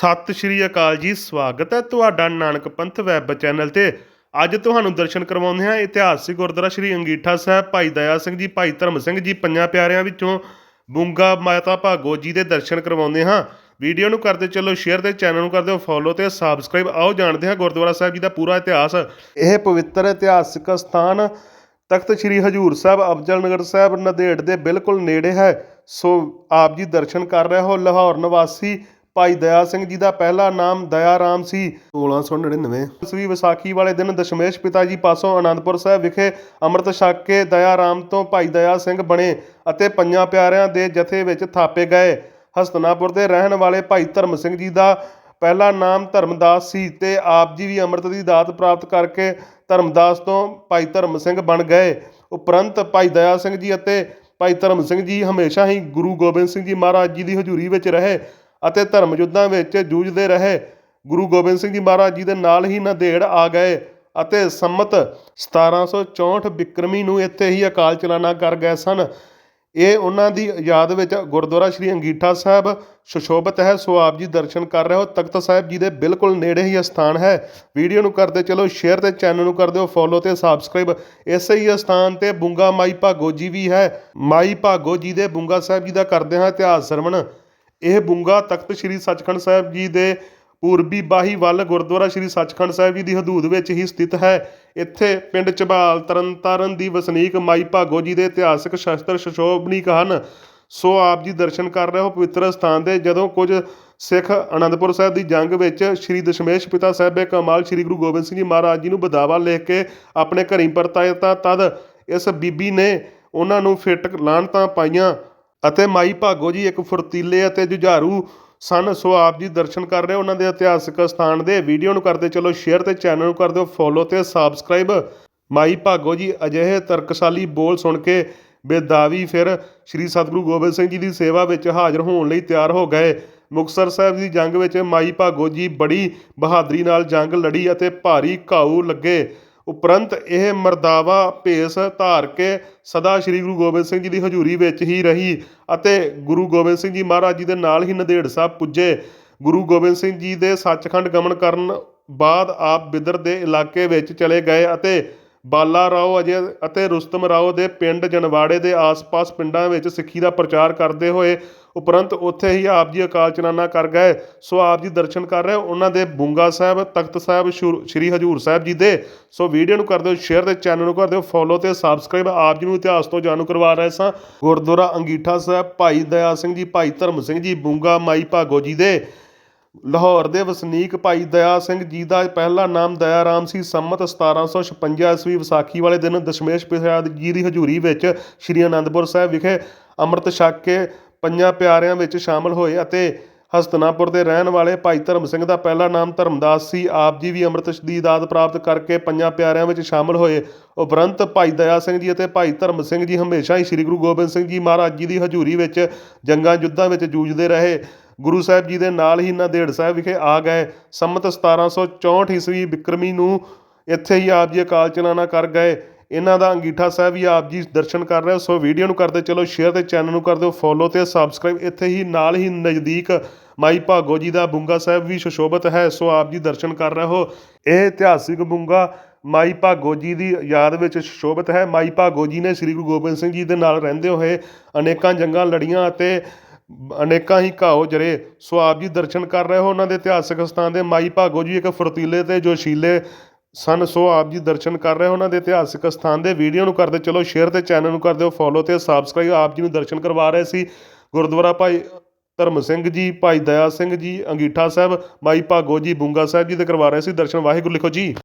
ਸਤਿ ਸ਼੍ਰੀ ਅਕਾਲ ਜੀ, ਸਵਾਗਤ ਹੈ ਤੁਹਾਡਾ ਨਾਨਕ ਪੰਥ ਵੈਬ ਚੈਨਲ ਤੇ। ਅੱਜ ਤੁਹਾਨੂੰ ਦਰਸ਼ਨ ਕਰਵਾਉਂਦੇ ਹਾਂ ਇਤਿਹਾਸਿਕ ਗੁਰਦੁਆਰਾ ਸ਼੍ਰੀ ਅੰਗੀਠਾ ਸਾਹਿਬ। ਭਾਈ ਦਇਆ ਸਿੰਘ ਜੀ, ਭਾਈ ਧਰਮ ਸਿੰਘ ਜੀ, ਪੰਜਾਂ ਪਿਆਰਿਆਂ ਵਿੱਚੋਂ ਬੁੰਗਾ ਮਾਤਾ ਭਾਗੋ ਜੀ ਦੇ ਦਰਸ਼ਨ ਕਰਵਾਉਂਦੇ ਹਾਂ। ਵੀਡੀਓ ਨੂੰ ਕਰਦੇ ਚੱਲੋ, ਸ਼ੇਅਰ ਤੇ ਚੈਨਲ ਨੂੰ ਕਰਦੇ ਹੋ ਫੋਲੋ ਤੇ ਸਬਸਕ੍ਰਾਈਬ। ਆਓ ਜਾਣਦੇ ਹਾਂ ਗੁਰਦੁਆਰਾ ਸਾਹਿਬ ਜੀ ਦਾ ਪੂਰਾ ਇਤਿਹਾਸ। ਇਹ ਪਵਿੱਤਰ ਇਤਿਹਾਸਿਕ ਸਥਾਨ ਤਖਤ ਸ੍ਰੀ ਹਜੂਰ ਸਾਹਿਬ ਅਫਜ਼ਲ ਨਗਰ ਸਾਹਿਬ, ਨਦੇੜ ਦੇ ਬਿਲਕੁਲ ਨੇੜੇ ਹੈ। ਸੋ ਆਪ ਜੀ ਦਰਸ਼ਨ ਕਰ ਰਹੇ ਹੋ, ਲਾਹੌਰ ਨਿਵਾਸੀ ਭਾਈ ਦਇਆ ਸਿੰਘ ਜੀ ਦਾ ਪਹਿਲਾ ਨਾਮ ਦਇਆ ਰਾਮ ਸੀ 1699 ਸਵੀ ਵਿਸਾਖੀ ਵਾਲੇ ਦਿਨ ਦਸ਼ਮੇਸ਼ ਪਿਤਾ ਜੀ ਪਾਸੋਂ ਆਨੰਦਪੁਰ ਸਾਹਿਬ ਵਿਖੇ ਅੰਮ੍ਰਿਤ ਛਕ ਕੇ ਦਇਆ ਰਾਮ ਤੋਂ ਭਾਈ ਦਇਆ ਸਿੰਘ ਬਣੇ ਅਤੇ ਪੰਜਾਂ ਪਿਆਰਿਆਂ ਦੇ ਜਥੇ ਵਿੱਚ ਥਾਪੇ ਗਏ। ਹਸਤਨਾਪੁਰ ਦੇ ਰਹਿਣ ਵਾਲੇ ਭਾਈ ਧਰਮ ਸਿੰਘ ਜੀ ਦਾ ਪਹਿਲਾ ਨਾਮ ਧਰਮਦਾਸ ਸੀ ਤੇ ਆਪ ਜੀ ਵੀ ਅੰਮ੍ਰਿਤ ਦੀ ਦਾਤ ਪ੍ਰਾਪਤ ਕਰਕੇ ਧਰਮਦਾਸ ਤੋਂ ਭਾਈ ਧਰਮ ਸਿੰਘ ਬਣ ਗਏ। ਉਪਰੰਤ ਭਾਈ ਦਇਆ ਸਿੰਘ ਜੀ ਅਤੇ ਭਾਈ ਧਰਮ ਸਿੰਘ ਜੀ ਹਮੇਸ਼ਾ ਹੀ ਗੁਰੂ ਗੋਬਿੰਦ ਸਿੰਘ ਜੀ ਮਹਾਰਾਜ ਜੀ ਦੀ ਹਜ਼ੂਰੀ ਵਿੱਚ ਰਹੇ। ਅਤੇ ਧਰਮ ਯੁੱਧਾਂ ਵਿੱਚ ਜੂਝਦੇ ਰਹੇ। ਗੁਰੂ ਗੋਬਿੰਦ ਸਿੰਘ ਜੀ ਮਹਾਰਾਜ ਜੀ ਦੇ ਨਾਲ ਹੀ ਨੰਦੇੜ ਆ ਗਏ ਅਤੇ ਸੰਮਤ 1764 ਬਿਕਰਮੀ ਨੂੰ ਇੱਥੇ ਹੀ ਅਕਾਲ ਚਲਾਣਾ ਕਰ ਗਏ ਸਨ। ਇਹ ਉਹਨਾਂ ਦੀ ਯਾਦ ਵਿੱਚ ਗੁਰਦੁਆਰਾ ਸ਼੍ਰੀ ਅੰਗੀਠਾ ਸਾਹਿਬ ਸੁਸ਼ੋਭਿਤ ਹੈ। ਸੋ ਆਪ ਜੀ ਦਰਸ਼ਨ ਕਰ ਰਹੇ ਹੋ। ਤਖਤ ਸਾਹਿਬ ਜੀ ਦੇ ਬਿਲਕੁਲ ਨੇੜੇ ਹੀ ਸਥਾਨ ਹੈ। ਵੀਡੀਓ ਨੂੰ ਕਰਦੇ ਚਲੋ ਸ਼ੇਅਰ ਤੇ ਚੈਨਲ ਨੂੰ ਕਰ ਦਿਓ ਫੋਲੋ ਤੇ ਸਬਸਕ੍ਰਾਈਬ। ਇਸੇ ਹੀ ਸਥਾਨ ਤੇ ਬੁੰਗਾ ਮਾਈ ਭਾਗੋ ਜੀ ਵੀ ਹੈ। ਮਾਈ ਭਾਗੋ ਜੀ ਦੇ ਬੁੰਗਾ ਸਾਹਿਬ ਜੀ ਦਾ ਕਰਦੇ ਹਾਂ ਇਤਿਹਾਸ ਸਰਵਣ। ਇਹ ਬੁੰਗਾ ਤਖਤ ਸ੍ਰੀ ਸੱਚਖੰਡ ਸਾਹਿਬ ਜੀ ਦੇ ਪੂਰਬੀ ਬਾਹੀ ਵੱਲ ਗੁਰਦੁਆਰਾ ਸ੍ਰੀ ਸੱਚਖੰਡ ਸਾਹਿਬ ਜੀ ਦੀ ਹਦੂਦ ਵਿੱਚ ਹੀ ਸਥਿਤ ਹੈ। ਇੱਥੇ ਪਿੰਡ ਝਬਾਲ ਤਰਨਤਾਰਨ ਦੀ ਵਸਨੀਕ ਮਾਈ ਭਾਗੋ ਜੀ ਦੇ ਇਤਿਹਾਸਕ ਸ਼ਸਤਰ ਸ਼ਸ਼ੋਭਨੀਕ ਹਨ। ਸੋ ਆਪ ਜੀ ਦਰਸ਼ਨ ਕਰ ਰਹੇ ਹੋ ਪਵਿੱਤਰ ਸਥਾਨ ਦੇ ਜਦੋਂ ਕੁਝ ਸਿੱਖ ਅਨੰਦਪੁਰ ਸਾਹਿਬ ਦੀ ਜੰਗ ਵਿੱਚ ਸ੍ਰੀ ਦਸ਼ਮੇਸ਼ ਪਿਤਾ ਸਾਹਿਬ ਦੇ ਕਮਾਲ ਸ੍ਰੀ ਗੁਰੂ ਗੋਬਿੰਦ ਸਿੰਘ ਜੀ ਮਹਾਰਾਜ ਜੀ ਨੂੰ ਬਦਾਵਾ ਲਿਖ ਕੇ ਆਪਣੇ ਘਰੀ ਪਰਤਾਏ ਤਾਂ ਤਦ ਇਸ ਬੀਬੀ ਨੇ ਉਹਨਾਂ ਨੂੰ ਫਿੱਟ ਲਾਹਣਤਾਂ ਪਾਈਆਂ। ਅਤੇ ਮਾਈ ਭਾਗੋ ਜੀ ਇੱਕ ਫੁਰਤੀਲੇ ਅਤੇ ਜੁਝਾਰੂ ਸਨ, ਸੋ ਆਪ ਜੀ ਦਰਸ਼ਨ ਕਰ ਰਹੇ ਹੋ ਉਹਨਾਂ ਦੇ ਇਤਿਹਾਸਕ ਸਥਾਨ ਦੇ ਵੀਡੀਓ ਨੂੰ ਕਰਦੇ ਚਲੋ ਸ਼ੇਅਰ ਤੇ ਚੈਨਲ ਨੂੰ ਕਰ ਦਿਓ ਫੋਲੋ ਤੇ ਸਬਸਕ੍ਰਾਈਬ ਮਾਈ ਭਾਗੋ ਜੀ ਅਜਿਹੇ ਤਰਕਸ਼ਾਲੀ ਬੋਲ ਸੁਣ ਕੇ ਬੇਦਾਵੀ ਫਿਰ ਸ੍ਰੀ ਸਤਿਗੁਰੂ ਗੋਬਿੰਦ ਸਿੰਘ ਜੀ ਦੀ ਸੇਵਾ ਵਿੱਚ ਹਾਜ਼ਰ ਹੋਣ ਲਈ ਤਿਆਰ ਹੋ ਗਏ। ਮੁਕਤਸਰ ਸਾਹਿਬ ਦੀ ਜੰਗ ਵਿੱਚ ਮਾਈ ਭਾਗੋ ਜੀ ਬੜੀ ਬਹਾਦਰੀ ਨਾਲ ਜੰਗ ਲੜੀ ਅਤੇ ਭਾਰੀ ਘਾਉ ਲੱਗੇ। ਉਪਰੰਤ ਇਹ ਮਰਦਾਵਾ ਭੇਸ ਧਾਰ ਕੇ ਸਦਾ ਸ੍ਰੀ ਗੁਰੂ ਗੋਬਿੰਦ ਸਿੰਘ ਜੀ ਦੀ ਹਜ਼ੂਰੀ ਵਿੱਚ ਹੀ ਰਹੀ ਅਤੇ ਗੁਰੂ ਗੋਬਿੰਦ ਸਿੰਘ ਜੀ ਮਹਾਰਾਜ ਜੀ ਦੇ ਨਾਲ ਹੀ ਨੰਦੇੜ ਸਾਹਿਬ ਪੁੱਜੇ। ਗੁਰੂ ਗੋਬਿੰਦ ਸਿੰਘ ਜੀ ਦੇ ਸੱਚਖੰਡ ਗਮਨ ਕਰਨ ਬਾਅਦ ਆਪ ਬਿਦਰ ਦੇ ਇਲਾਕੇ ਵਿੱਚ ਚਲੇ ਗਏ ਅਤੇ ਬਾਲਾ ਰਾਓ ਅਜੇ ਅਤੇ ਰੁਸਤਮ ਰਾਓ ਦੇ ਪਿੰਡ ਜਨਵਾੜੇ ਦੇ ਆਸ-ਪਾਸ ਪਿੰਡਾਂ ਵਿੱਚ ਸਿੱਖੀ ਦਾ ਪ੍ਰਚਾਰ ਕਰਦੇ ਹੋਏ ਉਪਰੰਤ ਉੱਥੇ ਹੀ ਆਪ ਜੀ ਅਕਾਲ ਚਲਾਣਾ ਕਰ ਗਏ। ਸੋ ਆਪ ਜੀ ਦਰਸ਼ਨ ਕਰ ਰਹੇ ਉਹਨਾਂ ਦੇ ਬੁੰਗਾ ਸਾਹਿਬ, ਤਖਤ ਸਾਹਿਬ, ਸ਼ੁਰ- ਸ਼੍ਰੀ ਹਜੂਰ ਸਾਹਿਬ ਜੀ ਦੇ। ਸੋ ਵੀਡੀਓ ਨੂੰ ਕਰ ਦਿਓ, ਸ਼ੇਅਰ ਤੇ ਚੈਨਲ ਨੂੰ ਕਰ ਦਿਓ ਫੋਲੋ ਤੇ ਸਬਸਕ੍ਰਾਈਬ ਆਪ ਜੀ ਨੂੰ ਇਤਿਹਾਸ ਤੋਂ ਜਾਣੂ ਕਰਵਾ ਰਹੇ ਸਾਂ। ਗੁਰਦੁਆਰਾ ਅੰਗੀਠਾ ਸਾਹਿਬ, ਭਾਈ ਦਇਆ ਸਿੰਘ ਜੀ, ਭਾਈ ਧਰਮ ਸਿੰਘ ਜੀ, ਬੁੰਗਾ ਮਾਈ ਭਾਗੋ ਜੀ ਦੇ। ਲਾਹੌਰ ਦੇ ਵਸਨੀਕ ਭਾਈ ਦਇਆ ਸਿੰਘ ਜੀ ਦਾ ਪਹਿਲਾ ਨਾਮ ਦਇਆ ਰਾਮ ਸੀ। ਸੰਮਤ 1756 ਈਸਵੀ ਵਿਸਾਖੀ ਵਾਲੇ ਦਿਨ ਦਸ਼ਮੇਸ਼ ਪਿਤਾ ਜੀ ਦੀ ਹਜ਼ੂਰੀ ਵਿੱਚ ਸ਼੍ਰੀ ਅਨੰਦਪੁਰ ਸਾਹਿਬ ਵਿਖੇ ਅੰਮ੍ਰਿਤ ਛਕ ਕੇ ਪੰਜਾਂ ਪਿਆਰਿਆਂ ਵਿੱਚ ਸ਼ਾਮਲ ਹੋਏ ਅਤੇ ਹਸਤਨਾਪੁਰ ਦੇ ਰਹਿਣ ਵਾਲੇ ਭਾਈ ਧਰਮ ਸਿੰਘ ਦਾ ਪਹਿਲਾ ਨਾਮ ਧਰਮਦਾਸ ਸੀ। ਆਪ ਜੀ ਵੀ ਅੰਮ੍ਰਿਤ ਦੀ ਦਾਤ ਪ੍ਰਾਪਤ ਕਰਕੇ ਪੰਜਾਂ ਪਿਆਰਿਆਂ ਵਿੱਚ ਸ਼ਾਮਲ ਹੋਏ। ਉਪਰੰਤ ਭਾਈ ਦਇਆ ਸਿੰਘ ਜੀ ਅਤੇ ਭਾਈ ਧਰਮ ਸਿੰਘ ਜੀ ਹਮੇਸ਼ਾ ਹੀ ਸ੍ਰੀ ਗੁਰੂ ਗੋਬਿੰਦ ਸਿੰਘ ਜੀ ਮਹਾਰਾਜ ਜੀ ਦੀ ਹਜ਼ੂਰੀ ਵਿੱਚ ਜੰਗਾਂ ਯੁੱਧਾਂ ਵਿੱਚ ਜੂਝਦੇ ਰਹੇ। ਗੁਰੂ ਸਾਹਿਬ ਜੀ ਦੇ ਨਾਲ ਹੀ ਨੰਦੇੜ ਸਾਹਿਬ ਵਿਖੇ ਆ ਗਏ। ਸੰਮਤ 1764 ਈਸਵੀ ਬਿਕਰਮੀ ਨੂੰ ਇੱਥੇ ਹੀ ਆਪ ਜੀ ਅਕਾਲ ਚਲਾਣਾ ਕਰ ਗਏ। ਇਹਨਾਂ ਦਾ ਅੰਗੀਠਾ ਸਾਹਿਬ ਵੀ ਆਪ ਜੀ ਦਰਸ਼ਨ ਕਰ ਰਹੇ ਹੋ। ਸੋ ਵੀਡੀਓ ਨੂੰ ਕਰਦੇ ਚਲੋ ਸ਼ੇਅਰ ਤੇ ਚੈਨਲ ਨੂੰ ਕਰ ਦਿਓ ਫੋਲੋ ਤੇ ਸਬਸਕ੍ਰਾਈਬ। ਇੱਥੇ ਹੀ ਨਾਲ ਹੀ ਨਜ਼ਦੀਕ ਮਾਈ ਭਾਗੋ ਜੀ ਦਾ ਬੁੰਗਾ ਸਾਹਿਬ ਵੀ ਸੁਸ਼ੋਭਿਤ ਹੈ। ਸੋ ਆਪ ਜੀ ਦਰਸ਼ਨ ਕਰ ਰਹੇ ਹੋ। ਇਹ ਇਤਿਹਾਸਿਕ ਬੁੰਗਾ ਮਾਈ ਭਾਗੋ ਜੀ ਦੀ ਯਾਦ ਵਿੱਚ ਸੁਸ਼ੋਭਿਤ ਹੈ। ਮਾਈ ਭਾਗੋ ਜੀ ਨੇ ਸ੍ਰੀ ਗੁਰੂ ਗੋਬਿੰਦ ਸਿੰਘ ਜੀ ਦੇ ਨਾਲ ਰਹਿੰਦੇ ਹੋਏ ਅਨੇਕਾਂ ਜੰਗਾਂ ਲੜੀਆਂ ਅਤੇ ਅਨੇਕਾਂ ਹੀ ਘਾਓ ਜਰੇ ਸੋ ਆਪ ਜੀ ਦਰਸ਼ਨ ਕਰ ਰਹੇ ਹੋ ਉਹਨਾਂ ਦੇ ਇਤਿਹਾਸਕ ਸਥਾਨ ਦੇ। ਮਾਈ ਭਾਗੋ ਜੀ ਇੱਕ ਫੁਰਤੀਲੇ ਤੇ ਜੋਸ਼ੀਲੇ ਸਨ ਸੋ ਆਪ ਜੀ ਦਰਸ਼ਨ ਕਰ ਰਹੇ ਹੋ ਉਹਨਾਂ ਦੇ ਇਤਿਹਾਸਕ ਸਥਾਨ ਦੇ। ਵੀਡੀਓ ਨੂੰ ਕਰਦੇ ਚਲੋ ਸ਼ੇਅਰ ਤੇ ਚੈਨਲ ਨੂੰ ਕਰ ਦਿਓ ਫੋਲੋ ਤੇ ਸਬਸਕ੍ਰਾਈਬ। ਆਪ ਜੀ ਨੂੰ ਦਰਸ਼ਨ ਕਰਵਾ ਰਹੇ ਸੀ ਗੁਰਦੁਆਰਾ ਭਾਈ ਧਰਮ ਸਿੰਘ ਜੀ, ਭਾਈ ਦਇਆ ਸਿੰਘ ਜੀ, ਅੰਗੀਠਾ ਸਾਹਿਬ, ਮਾਈ ਭਾਗੋ ਜੀ, ਬੁੰਗਾ ਸਾਹਿਬ ਜੀ ਦੇ ਕਰਵਾ ਰਹੇ ਸੀ ਦਰਸ਼ਨ। ਵਾਹਿਗੁਰੂ ਲਿਖੋ ਜੀ।